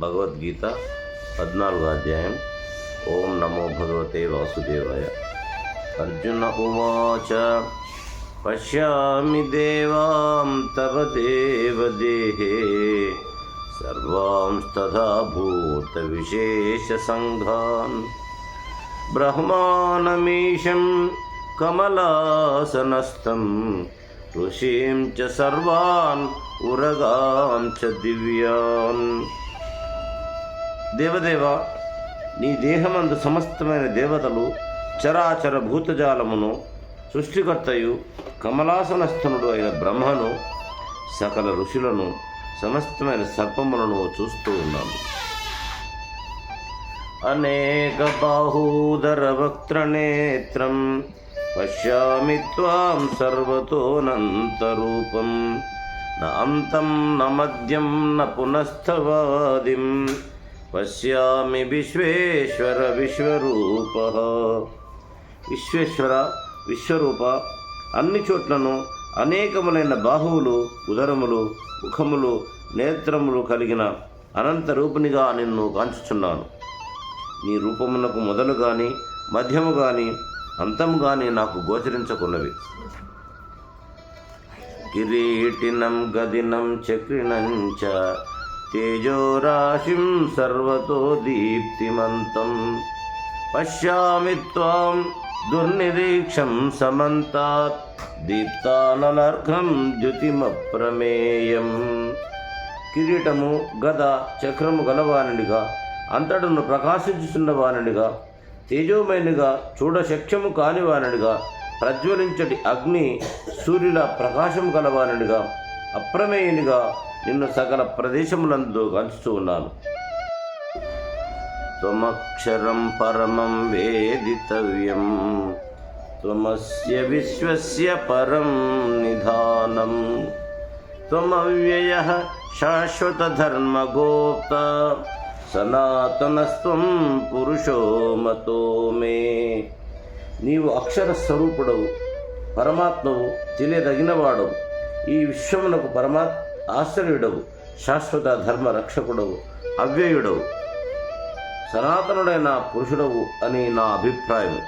ಭಗವದ್ಗೀತಾ ಹದಿನಾಲ್ಕು ಅಧ್ಯಾಯ ಓಂ ನಮೋ ಭಗವತೆ ವಾಸುದೇವಾಯ ಅರ್ಜುನ ಉವಾಚ ಪಶ್ಯಾಮಿ ದೇವಾಂ ತವ ದೇವದೇಹೇ ಸರ್ವಾಂಸ್ತಥಾ ಭೂತ ವಿಶೇಷ ಸಂಘಾನ್ ಬ್ರಹ್ಮಾನಮೀಶಂ ಕಮಲಾಸನಸ್ಥಂ ఋషీం చ సర్వాన్ ఉరగాం చ దివ్యాన్. దేవదేవ నీ దేహమందు సమస్తమైన దేవతలు చరాచర భూతజాలమును సృష్టికర్తయు కమలాసనస్థనుడు అయిన బ్రహ్మను సకల ఋషులను సమస్తమైన సర్పములను చూస్తూ ఉన్నాను. అనేక బాహూదర వక్త్రనేత్రం. పశ్యామి త్వాం సర్వతోనంతరూపం. న అంతం న మద్యం న పునస్థవాదిం. పశ్యామి విశ్వేశ్వర విశ్వరూప. విశ్వేశ్వర విశ్వరూప అన్ని చోట్లను అనేకములైన బాహువులు ఉదరములు ముఖములు నేత్రములు కలిగిన అనంత రూపునిగా నిన్ను కాంచుచున్నాను. నీ రూపమునకు మొదలు గాని మధ్యము గాని అంతము గాని నాకు గోచరించకున్నవి. కిరీటినం గదినం చక్రిణం చ తేజోరాశిం సర్వతో దీప్తిమంతం. పశ్యామి త్వాం దుర్నిరీక్షం సమంతాత్. దీప్తానలర్ఘం ద్యుతిమప్రమేయం కిరీటము గద చక్రము గలవానుడిగా అంతటను ప్రకాశించుతున్న వానుడిగా తేజోమైనగా చూడశక్యము కాని వానుడిగా ప్రజ్వలించటి అగ్ని సూర్యుల ప్రకాశము గలవానుడిగా అప్రమేయునిగా నిన్ను సకల ప్రదేశములందు గంచుతూ ఉన్నాను. త్వమక్షరం పరమం వేదితవ్యం త్వమస్య విశ్వస్య పరం నిధానం త్వమవ్యయ శాశ్వతధర్మగోప్త సనాతనస్వం పురుషో మతో మే. నీవు అక్షర స్వరూపుడవు పరమాత్మవు తెలియదగినవాడవు. ఈ విశ్వమునకు పరమాత్ ఆశ్చర్యుడవు శాశ్వత ధర్మ రక్షకుడవు అవ్యయుడవు. సనాతనుడైన పురుషుడవు అని నా అభిప్రాయం.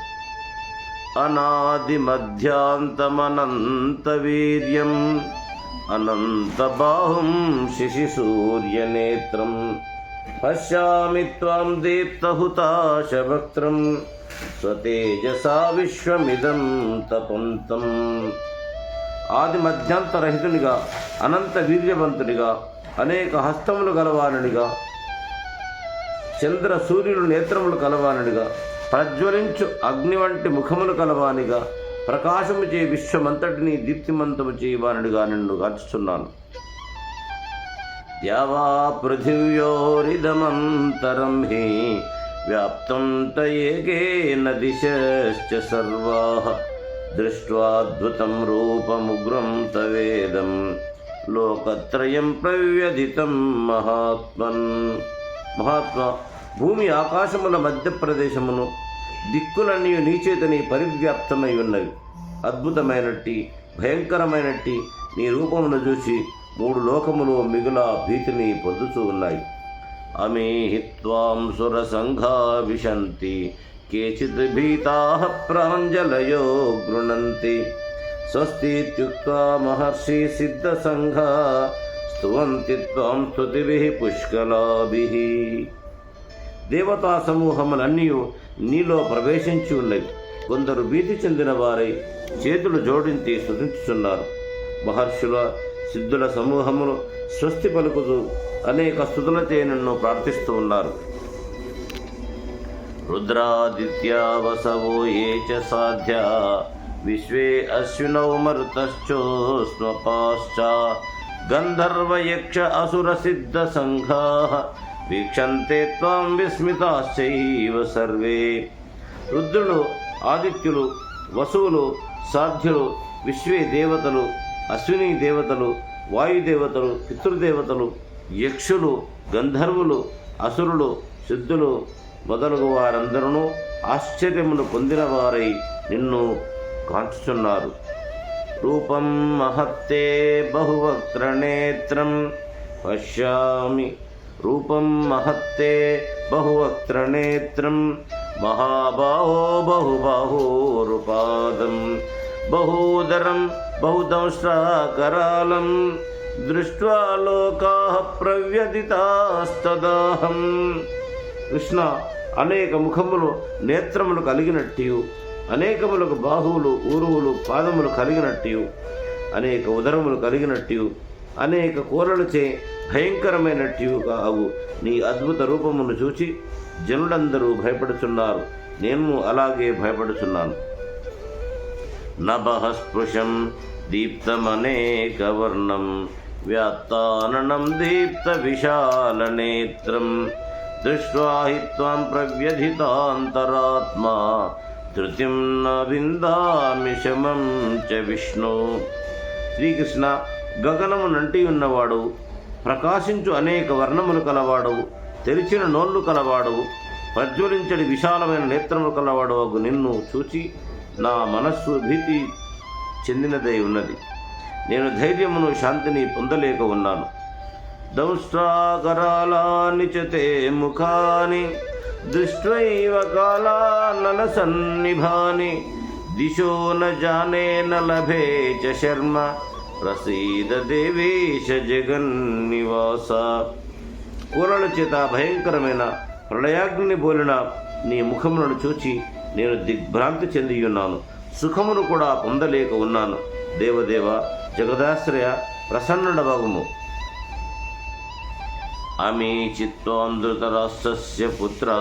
అనాది మధ్యాంతమనంత వీర్యం అనంత బాహుం శిశి సూర్యనేత్రం పశ్యామి త్వాం దీప్తహుతాశవక్త్రం స్వతేజసా విశ్వమిదం తపంతం ఆది మధ్యాంతరహితునిగా అనంత వీర్యవంతునిగా అనేక హస్తములు గలవానునిగా చంద్ర సూర్యులు నేత్రములు కలవానుడిగా ప్రజ్వలించు అగ్ని వంటి ముఖములు కలవానిగా ప్రకాశము చే విశ్వమంతటిని దీప్తిమంతము చేయవానుడిగా నిన్ను గాచుచున్నాను. ద్యావా పృథివ్యోరిదమంతరం హి వ్యాప్తం తయేకేన దిశ్చ సర్వా దృష్ట్వాద్భుతం రూపముగ్రం తవేదం లోకత్రయం ప్రవ్యధితం మహాత్మన్. మహాత్మా భూమి ఆకాశముల మధ్యప్రదేశమును దిక్కులన్నీ నీచేతని పరివ్యాప్తమై ఉన్నవి. అద్భుతమైనట్టి భయంకరమైనట్టి నీ రూపమును చూసి మూడు లోకములు మిగుల భీతిని పొందుతూ ఉన్నాయి. అమేహి త్వాం సురసంఘా విశంతి కేచిత్ భీతా ప్రాంజలయో గృణంతి స్వస్తిత్యుక్త్వా మహర్షి సిద్ధసంఘా స్తువంతి త్వం స్తుతిభి పుష్కలాభి. దేవతా సమూహములన్నీ నీలో ప్రవేశించి ఉన్నవి. కొందరు భీతి చెందిన వారై చేతులు జోడించి స్తుతించుచున్నారు. మహర్షుల సిద్ధుల సమూహములు స్వస్తి పలుకుతూ అనేక స్థుతులచే నన్ను ప్రార్థిస్తూ ఉన్నారు. రుద్రాదిత్యావసవో ఏ చ సాధ్య? విశ్వే అశ్వినౌ మరుతశ్చోస్మపాశ్చ గంధర్వయక్ష అసుర సిద్ధ సంఘా. వీక్షంతే త్వాం విస్మితాశ్చైవ సర్వే. రుద్రులు ఆదిత్యులు వసువులు సాధ్యులు విశ్వే దేవతలు అశ్విని దేవతలు వాయుదేవతలు పితృదేవతలు యక్షులు గంధర్వులు అసురులు సిద్ధులు మొదలగు వారందరూ ఆశ్చర్యమును పొందిన వారై నిన్ను కాంచుచున్నారు. రూపం మహత్తే బహువక్త్రనేత్రం పశ్యామి. రూపం మహత్తే బహువక్త్రనేత్రం మహాబాహో బహుబాహోరుపాదం బహూదరం బహుదంష్ట్రాకరాళం దృష్ట్వా లోకా ప్రవ్యదితాస్తదాహం. కృష్ణ అనేక ముఖములు నేత్రములు కలిగినట్టు అనేకములకు బాహువులు ఊరువులు పాదములు కలిగినట్టు అనేక ఉదరములు కలిగినట్టు అనేక కూరలచే భయంకరమైనట్టుగా కావు. నీ అద్భుత రూపమును చూచి జనులందరూ భయపడుచున్నారు. నేను అలాగే భయపడుచున్నాను. నభస్పృశం దీప్తమనేకవర్ణం వ్యాత్తాననం దీప్త విశాలనేత్రం దృష్ట్వా హి త్వాం ప్రవ్యధితాంతరాత్మా ధృతిం న విందామి శమం చ విష్ణు. శ్రీకృష్ణ గగనము నంటి ఉన్నవాడు ప్రకాశించు అనేక వర్ణములు కలవాడు తెరిచిన నోళ్ళు కలవాడు ప్రజ్వలించడి విశాలమైన నేత్రములు కలవాడు అగు నిన్ను చూచి నా మనస్సు భీతి చెందినదై ఉన్నది. నేను ధైర్యమును శాంతిని పొందలేక ఉన్నాను. దంష్ట్రాకరాళాని చ ముఖాని దృష్ట్వైవ కాలానల సన్నిభాని దిశో న జానే చ శర్మ ప్రసీద దేవేశ జగన్నివాస. కూరల చేత భయంకరమైన ప్రళయాగ్ని బోలిన నీ ముఖములను చూచి నేను దిగ్భ్రాంతి చెందియున్నాను సుఖమును కూడా పొందలేక ఉన్నాను. దేవదేవ జగదాశ్రయ ప్రసన్నుడవగుము. అమీ చిత్వాం పుత్రా.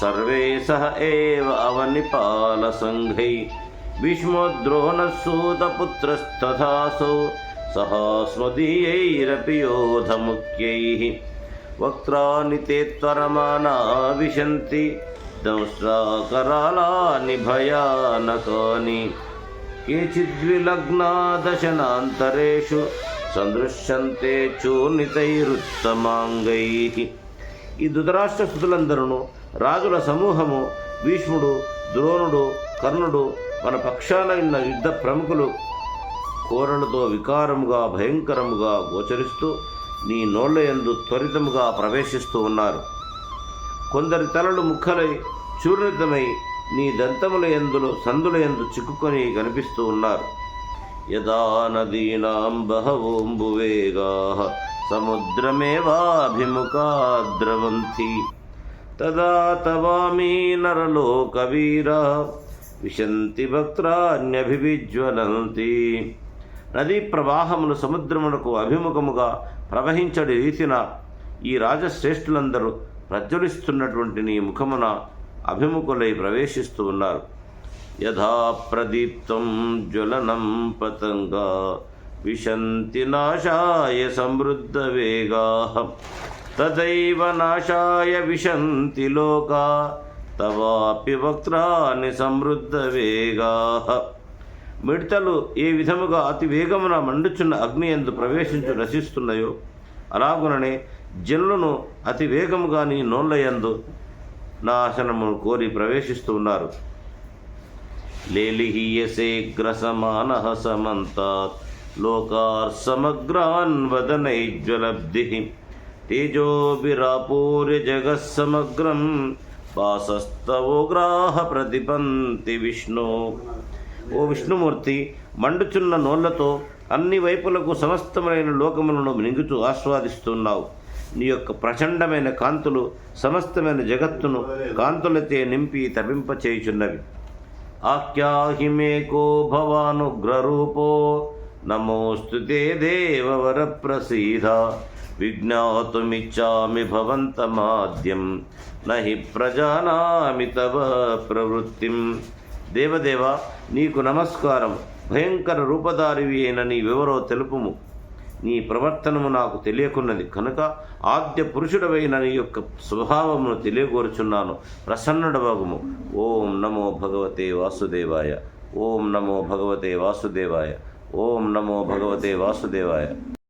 సర్వే సహ ఏవ అవనిపాల సంఘై భీష్మోద్రోణసూతపుత్రస్తథాసౌ సహాస్మదీయైరపి యోధముఖ్యైः వక్త్రాని తే త్వరమానా విశంతి దంష్ట్రాకరాళాని భయానకాని కేచిద్విలగ్నాదశనాంతరేషు సందృశ్యంతే చూర్ణితైరుత్తమాంగై. ఈ ధృతరాష్ట్ర స్థుతులందరూ రాజుల సమూహము భీష్ముడు ద్రోణుడు కర్ణుడు మన పక్షాన ఉన్న యుద్ధ ప్రముఖులు కోరలతో వికారముగా భయంకరముగా గోచరిస్తూ నీ నోళ్ళ ఎందు త్వరితముగా ప్రవేశిస్తూ ఉన్నారు. కొందరి తలలు ముక్కలై చూర్ణితమై నీ దంతముల ఎందులో సందుల ఎందు చిక్కుకొని కనిపిస్తూ ఉన్నారు. యదా నదీనాం బహవోంబువేగా సముద్రమేవాభిముఖా ద్రవంతి తదా తవామీ నరలోకవీరా విశంతి భక్త్రాన్యభివిజ్వలంతి నదీ ప్రవాహములు సముద్రమునకు అభిముఖముగా ప్రవహించడి రీతిన ఈ రాజశ్రేష్ఠులందరూ ప్రజ్వలిస్తున్నటువంటి నీ ముఖమున అభిముఖులై ప్రవేశిస్తూ ఉన్నారు. యథా ప్రదీప్తం జ్వలనం పతంగా విశంతి నాశాయ సమృద్ధ వేగా. తదైవ నాశాయ విశంతి లోకా తవాపి వక్త్రాని సమృద్ధ వేగా. మిడతలు ఏ విధముగా అతి వేగమున మండుచున్న అగ్ని ఎందు ప్రవేశించు నశిస్తున్నాయో అలాగుననే జనులను అతి వేగముగా నీ నోళ్ళయందు నాశనమును కోరి ప్రవేశిస్తున్నారు ఉన్నారు. లేలిహీయసేగ్రసమాన సమంతాత్ లోకార్సమగ్రాన్ వదనైజ్వలబ్ధి తేజోభిరాపూర్య జగస్సమగ్రం వాసస్తవోగ్రాహ ప్రతిపంతి విష్ణు. ఓ విష్ణుమూర్తి మండుచున్న నోళ్ళతో అన్ని వైపులకు సమస్తమైన లోకములను మింగుచూ ఆస్వాదిస్తున్నావు. నీ యొక్క ప్రచండమైన కాంతులు సమస్తమైన జగత్తును కాంతులతే నింపి తపింపచేయుచున్నవి ఆఖ్యాహిమేకో మే భవానుగ్రరూపో నమోస్తు తే దేవవర ప్రసీద విజ్ఞాతుమిచ్చామి భవంతమాద్యం నహి ప్రజానామి తవ ప్రవృత్తిం. దేవదేవ నీకు నమస్కారం భయంకర రూపధారివి అయిన నీ వివరో తెలుపుము. నీ ప్రవర్తనము నాకు తెలియకున్నది. కనుక ఆద్య పురుషుడవైన నీ యొక్క స్వభావమును తెలియకోరుచున్నాను ప్రసన్నుడవగుము. ఓం నమో భగవతే వాసుదేవాయ. ఓం నమో భగవతే వాసుదేవాయ. ఓం నమో భగవతే వాసుదేవాయ.